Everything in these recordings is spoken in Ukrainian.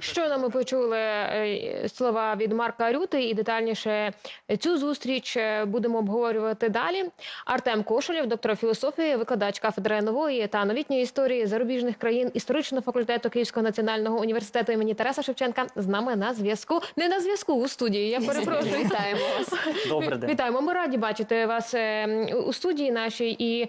Щойно ми почули е, слова від Марка Рюти, і детальніше цю зустріч е, будемо обговорювати далі. Артем Кошелєв, доктор філософії, викладач кафедри нової та новітньої історії зарубіжних країн історичного факультету Київського національного університету імені Тараса Шевченка з нами на зв'язку. Не на зв'язку у студії. Я перепрошую. Вітаємо вас. Добрий день. Вітаємо. Ми раді бачити вас е, у студії нашій і е,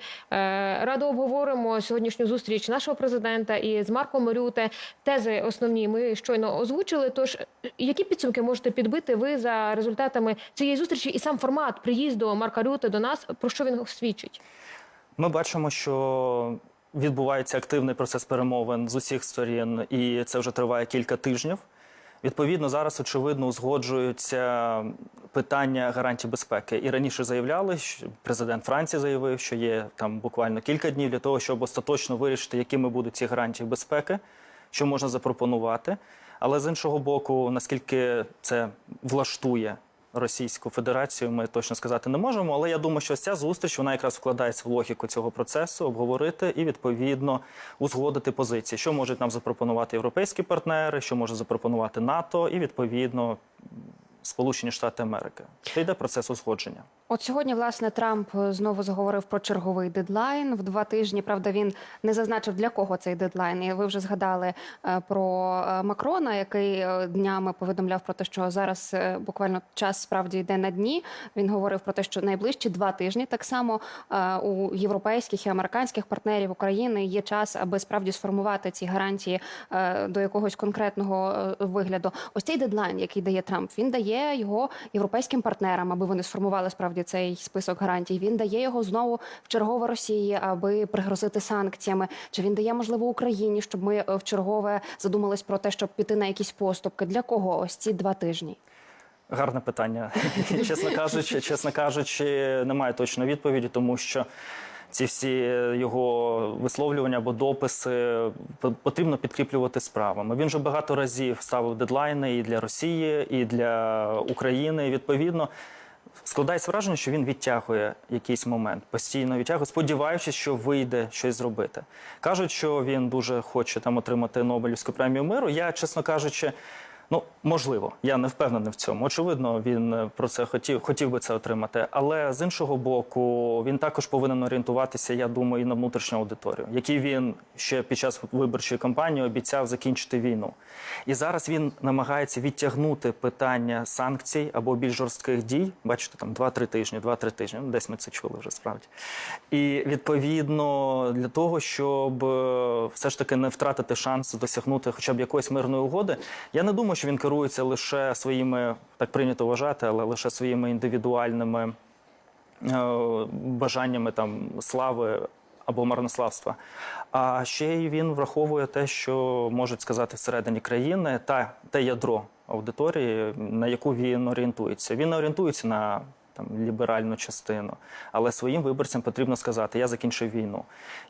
радо обговоримо сьогоднішню зустріч нашого президента і з Марком Рюте. Тези основні ми щойно озвучили. Тож, які підсумки можете підбити ви за результатами цієї зустрічі і сам формат приїзду Марка Рюте до нас? Про що він свідчить? Ми бачимо, що відбувається активний процес перемовин з усіх сторін, і це вже триває кілька тижнів. Відповідно, зараз очевидно узгоджуються питання гарантій безпеки. І раніше заявляли, що президент Франції заявив, що є там буквально кілька днів для того, щоб остаточно вирішити, якими будуть ці гарантії безпеки, що можна запропонувати. Але з іншого боку, наскільки це влаштує Російську Федерацію, ми точно сказати не можемо. Але я думаю, що ця зустріч вона якраз вкладається в логіку цього процесу, обговорити і відповідно узгодити позиції, що можуть нам запропонувати європейські партнери, що може запропонувати НАТО, і відповідно Сполучені Штати Америки. Це йде процес узгодження. От сьогодні, власне, Трамп знову заговорив про черговий дедлайн в два тижні. Правда, він не зазначив для кого цей дедлайн. І ви вже згадали е, про е, Макрона, який е, днями повідомляв про те, що зараз е, буквально час справді йде на дні. Він говорив про те, що найближчі два тижні так само е, у європейських і американських партнерів України є час, аби справді сформувати ці гарантії е, до якогось конкретного е, вигляду. Ось цей дедлайн, який дає Трамп, він дає його європейським партнерам, аби вони сформували справді цей список гарантій. Він дає його знову в чергове Росії, аби пригрозити санкціями. Чи він дає можливо Україні, щоб ми е, в чергове задумались про те, щоб піти на якісь поступки? Для кого ось ці два тижні? Гарне питання. чесно кажучи, чесно кажучи, немає точної відповіді, тому що ці всі його висловлювання або дописи потрібно підкріплювати справами. Він вже багато разів ставив дедлайни і для Росії, і для України. Відповідно, складається враження, що він відтягує якийсь момент, постійно відтягує, сподіваючись, що вийде щось зробити. Кажуть, що він дуже хоче там отримати Нобелівську премію миру. Я, чесно кажучи. Ну, можливо, я не впевнений в цьому. Очевидно, він е, про це хотів, хотів би це отримати. Але з іншого боку, він також повинен орієнтуватися, я думаю, і на внутрішню аудиторію, який він ще під час виборчої кампанії обіцяв закінчити війну. І зараз він намагається відтягнути питання санкцій або більш жорстких дій. Бачите, там 2-3 тижні, 2-3 тижні. Ну, десь ми це чули вже справді. І відповідно для того, щоб е, все ж таки не втратити шанс досягнути хоча б якоїсь мирної угоди, я не думаю, що він керується лише своїми, так прийнято вважати, але лише своїми індивідуальними е, бажаннями там слави або марнославства. А ще й він враховує те, що можуть сказати всередині країни, та те ядро аудиторії, на яку він орієнтується. Він не орієнтується на там ліберальну частину, але своїм виборцям потрібно сказати: я закінчив війну.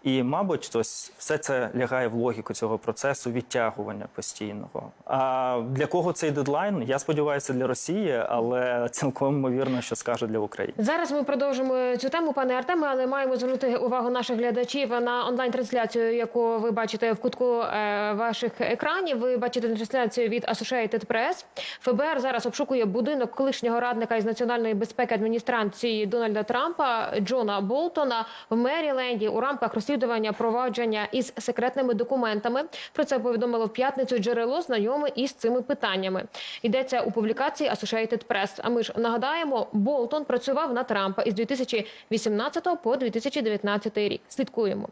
І, мабуть, ось все це лягає в логіку цього процесу відтягування постійного. А для кого цей дедлайн? Я сподіваюся, для Росії, але цілком ймовірно, що скаже для України. Зараз ми продовжимо цю тему, пане Артеме, але маємо звернути увагу наших глядачів на онлайн-трансляцію, яку ви бачите в кутку е, ваших екранів. Ви бачите трансляцію від Associated Press. ФБР зараз обшукує будинок колишнього радника із національної безпеки адміністрації Дональда Трампа Джона Болтона в Меріленді у рамках розслідування провадження із секретними документами. Про це повідомило в п'ятницю джерело знайоме із цими питаннями. Йдеться у публікації Associated Press. А ми ж нагадаємо, Болтон працював на Трампа із 2018 по 2019 рік. Слідкуємо.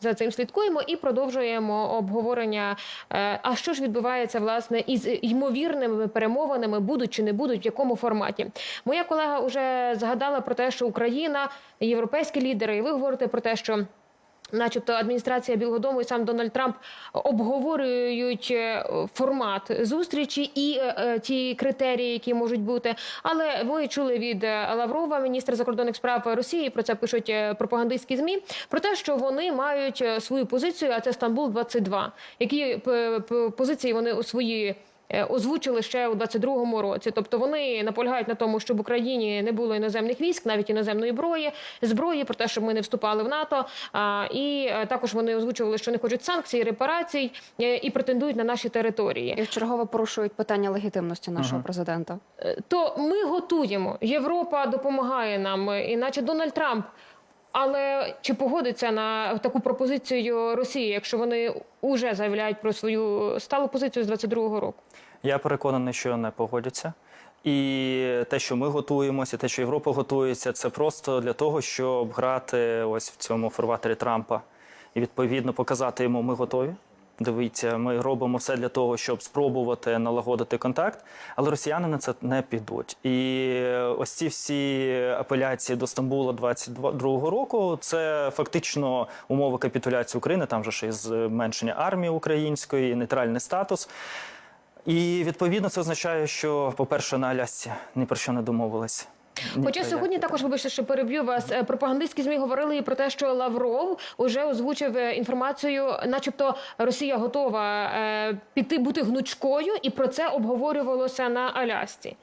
За цим слідкуємо і продовжуємо обговорення. е, А що ж відбувається власне із ймовірними перемовинами, будуть чи не будуть, в якому форматі? Моя колега вже згадала про те, що Україна, європейські лідери, і ви говорите про те, що. Начебто адміністрація Білого Дому і сам Дональд Трамп обговорюють е, формат зустрічі і е, е, ті критерії, які можуть бути. Але ви чули від Лаврова, міністра закордонних справ Росії. Про це пишуть пропагандистські змі. Про те, що вони мають свою позицію, а це Стамбул 22 Які позиції вони у свої озвучили ще у 22-му році. Тобто вони наполягають на тому, щоб в Україні не було іноземних військ, навіть іноземної зброї, зброї про те, щоб ми не вступали в НАТО. І е, також вони озвучували, що не хочуть санкцій, репарацій е, і претендують на наші території. І вчергове порушують питання легітимності нашого президента. Е, То ми готуємо. Європа допомагає нам, е, іначе Дональд Трамп. Але чи погодиться на таку пропозицію Росії, якщо вони вже заявляють про свою сталу позицію з 22-го року? Я переконаний, що не погодяться. І те, що ми готуємося, те, що Європа готується, це просто для того, щоб грати ось в цьому фарватері Трампа і відповідно показати йому, ми готові. Дивіться, ми робимо все для того, щоб спробувати налагодити контакт, але росіяни на це не підуть. І ось ці всі апеляції до Стамбула 22 року це фактично умови капітуляції України. Там же ще й зменшення армії української, нейтральний статус. І відповідно це означає, що, по-перше, на Алясці ні про що не домовились. Хоча сьогодні також, вибачте, що переб'ю вас, е, пропагандистські змі говорили і про те, що Лавров уже озвучив е, інформацію, начебто Росія готова е, піти бути гнучкою, і про це обговорювалося на Алясці.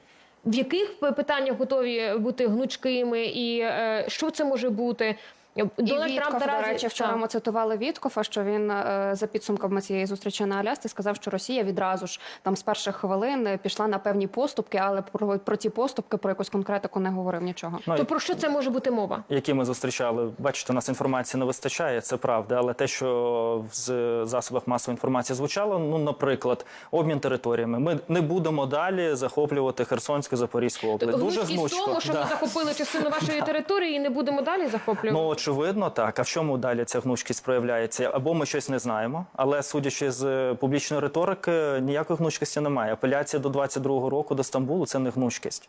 В яких питаннях готові бути гнучкими, і що це може бути? І Вітков, до речі, вчора Так. ми цитували Віткофа, що він е, за підсумками цієї зустрічі на Алясці сказав, що Росія відразу ж там з перших хвилин е, пішла на певні поступки, але про, про ті поступки про якусь конкретику не говорив нічого. Ну, То про що це може бути мова? які ми зустрічали, бачите, у нас інформації не вистачає, це правда. Але те, що в з- засобах масової інформації звучало, ну, наприклад, обмін територіями. Ми не будемо далі захоплювати Херсонську Запорізьку область. Дуже гнучко. тому, що Да. ми захопили частину вашої території і не будемо далі захоплювати. Ну, очевидно, так. А в чому далі ця гнучкість проявляється? Або ми щось не знаємо, але судячи з е, публічної риторики, ніякої гнучкості немає. Апеляція до 22-го року до Стамбулу це не гнучкість.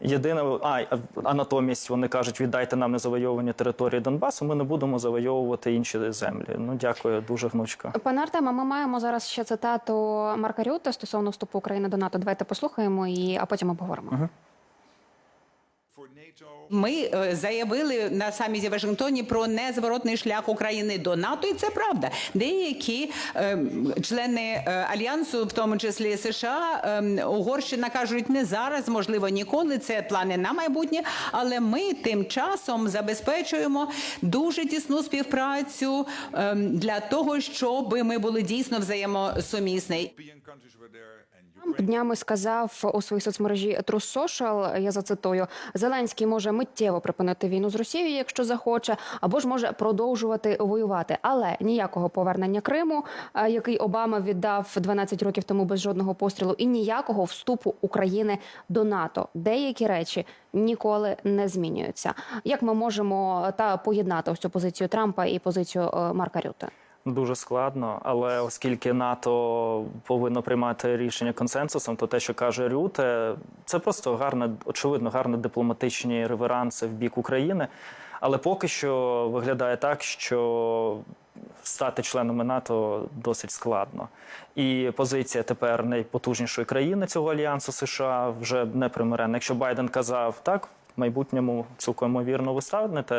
Єдине, а, а натомість вони кажуть, віддайте нам незавойовані території Донбасу, ми не будемо завойовувати інші землі. Ну, дякую, дуже гнучко. Пане Артеме, ми маємо зараз ще цитату Марка Рюте стосовно вступу України до НАТО. Давайте послухаємо і а потім обговоримо. Ми е, заявили на саміті в Вашингтоні про незворотний шлях України до НАТО, і це правда. Деякі е, члени е, альянсу, в тому числі США, Угорщина кажуть, не зараз, можливо, ніколи. Це плани на майбутнє. Але ми тим часом забезпечуємо дуже тісну співпрацю е, для того, щоб ми були дійсно взаємосумісні. Трамп днями сказав у своїй соцмережі True Social, я зацитую, Зеленський може миттєво припинити війну з Росією, якщо захоче, або ж може продовжувати воювати. Але ніякого повернення Криму, е, який Обама віддав 12 років тому без жодного пострілу, і ніякого вступу України до НАТО. Деякі речі ніколи не змінюються. Як ми можемо е, та поєднати ось цю позицію Трампа і позицію е, Марка Рюте? Дуже складно, але оскільки НАТО повинно приймати рішення консенсусом, то те, що каже Рюте, це просто гарне, очевидно, гарне дипломатичні реверанси в бік України. Але поки що виглядає так, що стати членами НАТО досить складно. І позиція тепер найпотужнішої країни цього альянсу США вже не примиренна. Якщо Байден казав так. Майбутньому цілком ймовірно ви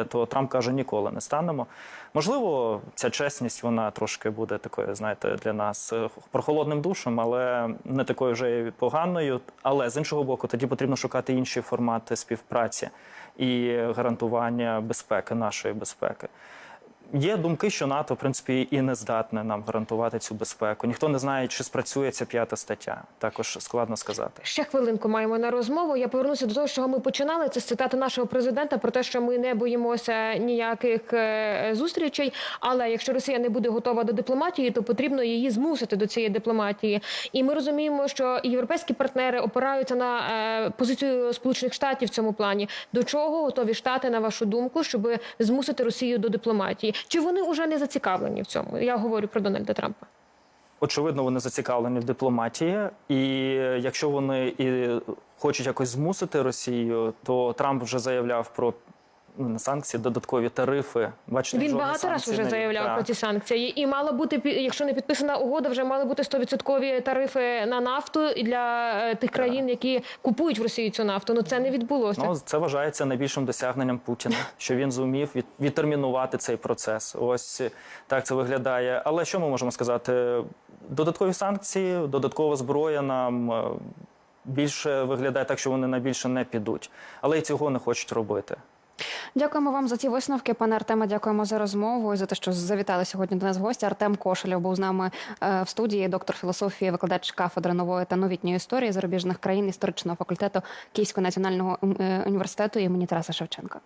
то Трамп каже, ніколи не станемо. Можливо, ця чесність вона трошки буде такою, знаєте, для нас е, прохолодним душем, але не такою вже поганою. Але з іншого боку, тоді потрібно шукати інші формати співпраці і гарантування безпеки, нашої безпеки. Є думки, що НАТО, в принципі, і не здатне нам гарантувати цю безпеку. Ніхто не знає, чи спрацює ця п'ята стаття. Також складно сказати. Ще хвилинку маємо на розмову. Я повернуся до того, чого ми починали. Це з цитати нашого президента про те, що ми не боїмося ніяких е, зустрічей. Але якщо Росія не буде готова до дипломатії, то потрібно її змусити до цієї дипломатії. І ми розуміємо, що європейські партнери опираються на е, позицію Сполучених Штатів в цьому плані. До чого готові штати, на вашу думку, щоб змусити Росію до дипломатії? Чи вони вже не зацікавлені в цьому? Я говорю про Дональда Трампа. Очевидно, вони зацікавлені в дипломатії, і якщо вони і хочуть якось змусити Росію, то Трамп вже заявляв про ну, не санкції, додаткові тарифи. Бачите, Він багато раз санкцій вже заявляв Так. про ці санкції, і мало бути якщо не підписана угода, вже мали бути 100% тарифи на нафту і для е, тих країн, які купують в Росії цю нафту. Ну це не відбулося. Ну, це вважається найбільшим досягненням Путіна, що він зумів від, відтермінувати цей процес. Ось так це виглядає. Але що ми можемо сказати? Додаткові санкції, додаткова зброя нам е, більше виглядає так, що вони на більше не підуть, але й цього не хочуть робити. Дякуємо вам за ці висновки, пане Артеме. Дякуємо за розмову і за те, що завітали сьогодні до нас гості. Артем Кошелєв був з нами е, в студії, доктор філософії, викладач кафедри нової та новітньої історії зарубіжних країн історичного факультету Київського національного е, університету імені Тараса Шевченка.